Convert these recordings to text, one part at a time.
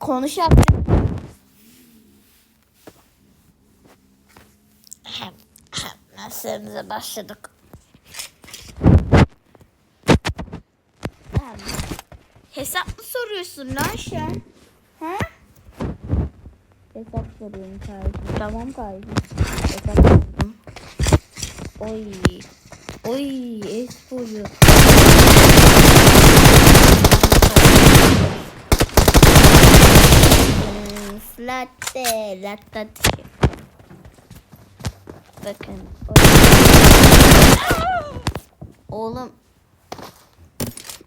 Konuş artık. Nasılınıza başladık. Hesap mı soruyorsun lan sen? Ha? Hesap soruyorum kardeşim. Tamam kardeşim. Hesap sordum. Oy. Oy. Esporu. Latte. Latte. Bakın. Oğlum.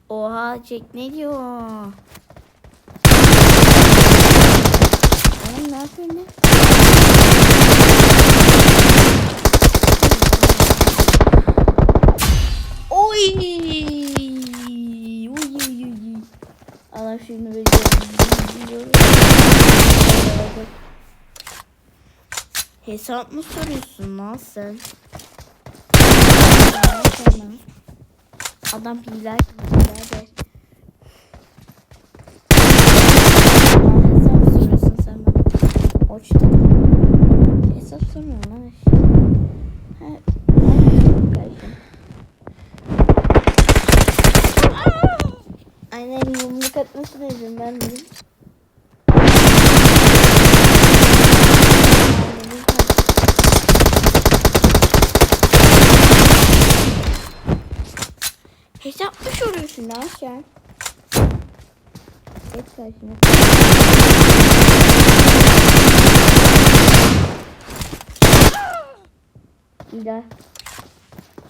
Oha Jack ne diyor? Oğlum ne yapıyorsun lan? Oy! Uy uy uy uy. Allah şimdi böyle Hesap mı soruyorsun lan sen? Adam hiler birader. Hesap soruyorsun sen bana. Oç dedi. Hesap sormuyor lan. Ha, kardeşim. Aynen yumruk atmasına izin vermedim. Hesap mı soruyorsun lan sen? Geç karşıma. Hile.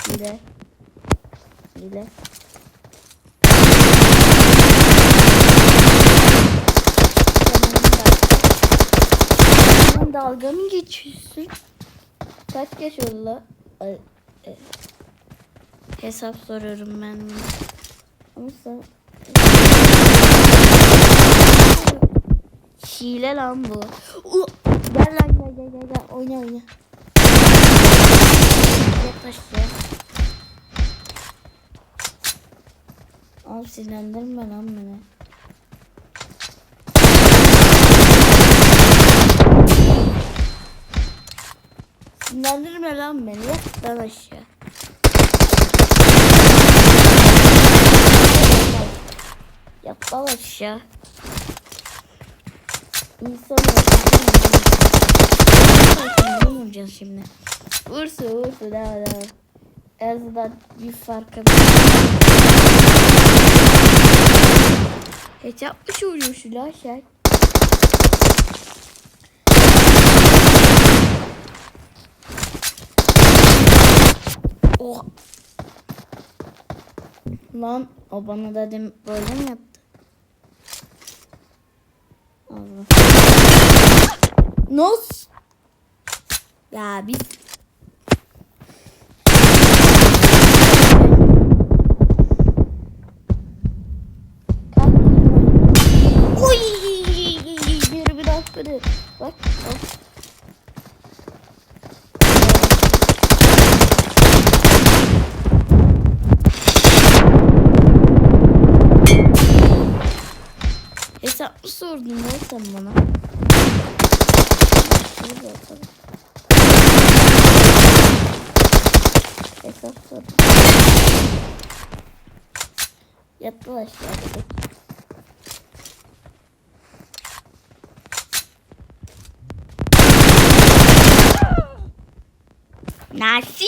Hile. Hile. Sen dalga mı geçiyorsun? Kaç geç oldu? Ay, e. Hesap soruyorum ben. Ama. Hile lan bu. U gel lan gel gel gel gel oyna oyna. Yaklaş ya. Al sinirlendirme lan beni. Sinirlendirme lan beni. Yat lan aşağı. Yat lan aşağı. İnsan Ne vuracağız şimdi? Vursun vursun daha daha. En azından bir farkı. Hiç yapmış oluyorsun lan sen. Oh. Lan o bana da dem böyle mi yaptı? Allah. Nos. Ya biz Hesap mı sordun lan sen bana? Hesap sordum. Yattı aşağıda. Nasıl?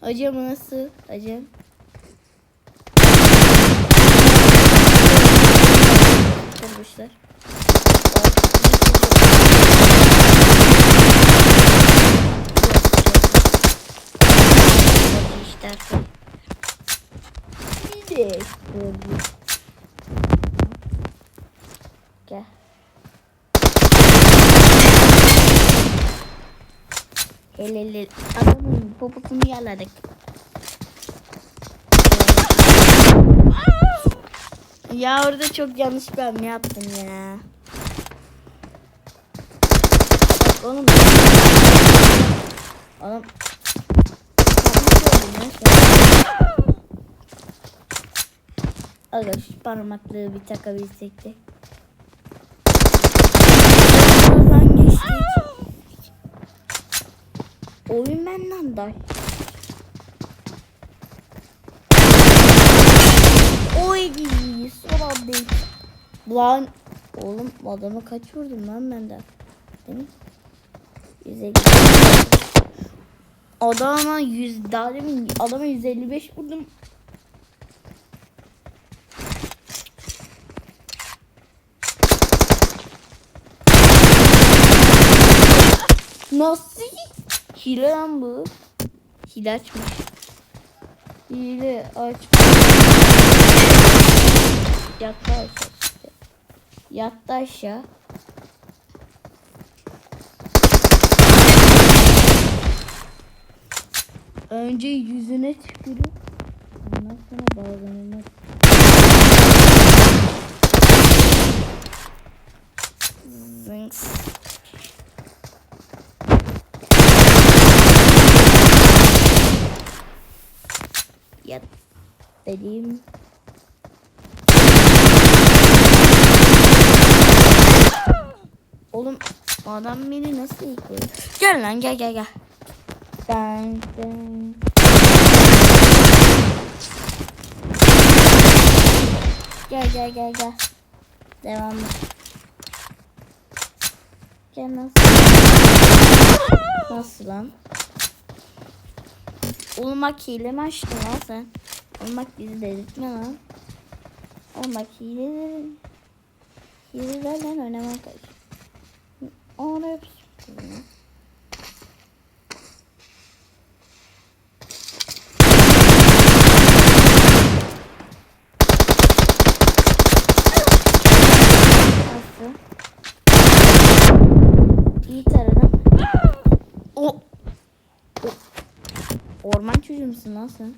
Hocam nasıl? Hocam. Artık. Bir de böyle. Gel. El ele adamın poposunu yaladık. Ya orada çok yanlış bir hamle yaptım ya. Oğlum. Oğlum. Aga şu parmaklığı bir takabilsek de. Oradan geçtik. Oyun benden day. Oy son anda. Lan oğlum adamı kaç vurdum lan benden. Değil mi? 150. Adama 100 daha demin adama 155 vurdum. Nasıl? Hile lan bu. Hile açmış. Hile aç. Yattı aşağı işte. Yattı aşağı. Önce yüzüne tükürüp ondan sonra bağlanılmak. Zınks. Yat dediğim. Oğlum adam beni nasıl yıkıyor? Gel lan gel gel gel. Ben ben. Gel gel gel gel. Devam et. Gel nasıl? Nasıl lan? Oğlum bak hile mi açtın lan sen? Oğlum bak bizi delirtme lan. Oğlum bak hile Hilelerden oynamaya karşı. Onu yapıştırdım. Nasıl? İyi taradım. O. o. Orman çocuğu musun lan sen?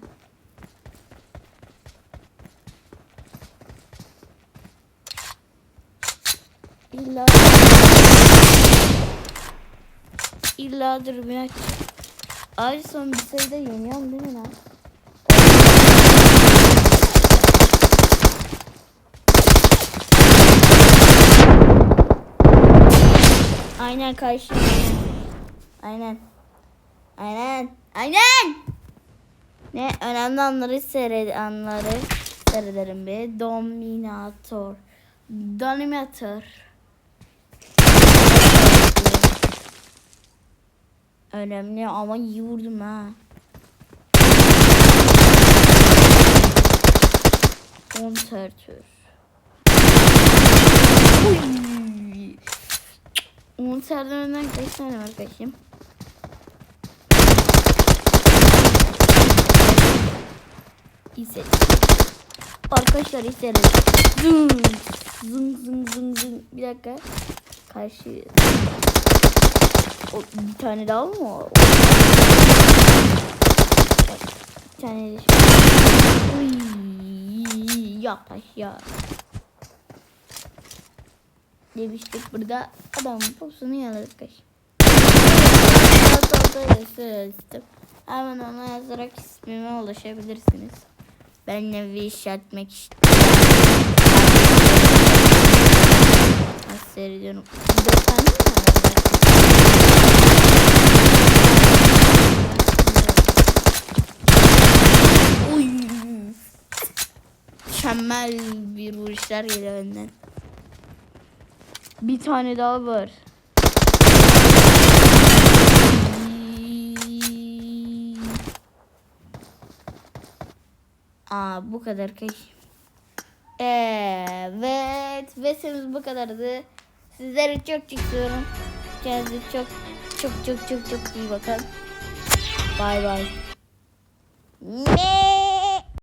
İlla İlla dur bir. Ay son bir sayıda yeniyorum değil mi lan? Aynen karşı. Aynen. Aynen. Aynen. Ne önemli anları seyred anları seyrederim be. Dominator. Dominator. Önemli ama iyi vurdum ha. Montertür. Monterden önden kaç tane var kaçayım? İzledim. Arkadaşlar izledim. Zing zing zing zing. Bir dakika. Karşı. O, bir tane daha mı? var? Bir tane de. Uy, yaklaş ya. Demiştik burada adamın posunu yaladık kaç. Hemen ona yazarak ismime ulaşabilirsiniz. Benimle bir iş yapmak istiyorum. Nasıl seyrediyorum? Dört tane mi var? Uy. Mükemmel bir vuruşlar geliyor benden. Bir tane daha var. Aa bu kadar kaç. Evet. Vesimiz bu kadardı. Sizleri çok çok seviyorum. Kendinize çok çok çok çok çok iyi bakın. Bay bay.